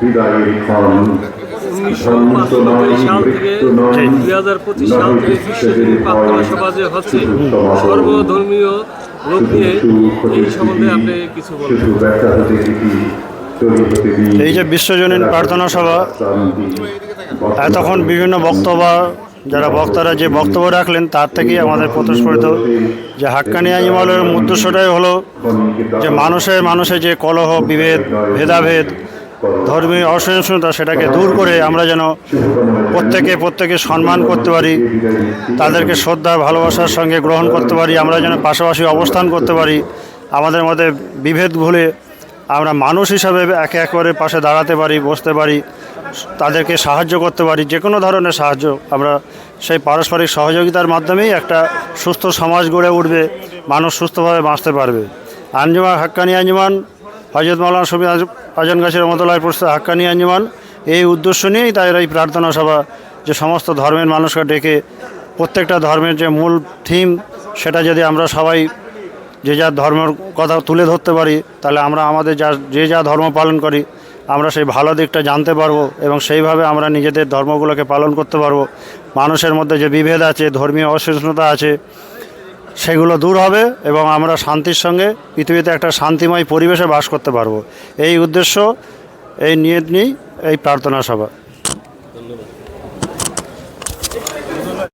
বিদায়ের ক্ষণ দুই হাজার পঁচিশ সাল থেকে বিশ্বজুড়ে প্রার্থনা সভা হচ্ছে সর্বধর্মীয় লোক নিয়ে এই সম্বন্ধে আপনি কিছু বলবেন। এই যে বিশ্বজনীন প্রার্থনা সভা এতক্ষণ বিভিন্ন বক্তব্য যারা বক্তারা যে বক্তব্য রাখলেন, তার থেকেই আমাদের প্রতিস্ফলিত যে হাক্কানি আইমালের উদ্দেশ্যটাই হলো যে মানুষের মানুষে যে কলহ, বিভেদ, ভেদাভেদ, ধর্মীয় অসহিষ্ণুতা সেটাকে দূর করে আমরা যেন প্রত্যেকে প্রত্যেকে সম্মান করতে পারি, তাদেরকে শ্রদ্ধা, ভালোবাসার সঙ্গে গ্রহণ করতে পারি, আমরা যেন পাশাপাশি অবস্থান করতে পারি, আমাদের মধ্যে বিভেদ ভুলে আমরা মানুষ হিসাবে একে এক করে পাশে দাঁড়াতে পারি, বসতে পারি। তাদেরকে সাহায্য করতে পারি, যে কোনো ধরনের সাহায্য। আমরা সেই পারস্পরিক সহযোগিতার মাধ্যমেই একটা সুস্থ সমাজ গড়ে উঠবে, মানুষ সুস্থভাবে বাঁচতে পারবে। আঞ্জুমান হাক্কানি আঞ্জুমান হজরত মাওলানা শফি আজন গাছের মতলায় প্রস্তুত হাক্কানি আঞ্জুমান, এই উদ্দেশ্য নিয়েই তাদের এই প্রার্থনা সভা, যে সমস্ত ধর্মের মানুষকে ডেকে প্রত্যেকটা ধর্মের যে মূল থিম, সেটা যদি আমরা সবাই যে যা ধর্মের কথা তুলে ধরতে পারি, তাহলে আমরা আমাদের যা, যে যা ধর্ম পালন করি আমরা সেই ভালো দিকটা জানতে পারব এবং সেইভাবে আমরা নিজেদের ধর্মগুলোকে পালন করতে পারব। মানুষের মধ্যে যে বিভেদ আছে, ধর্মীয় অসহিষ্ণুতা আছে, সেগুলো দূর হবে এবং আমরা শান্তির সঙ্গে পৃথিবীতে একটা শান্তিময় পরিবেশে বাস করতে পারব। এই উদ্দেশ্য, এই নিয়ে নিয়েই এই প্রার্থনা সভা।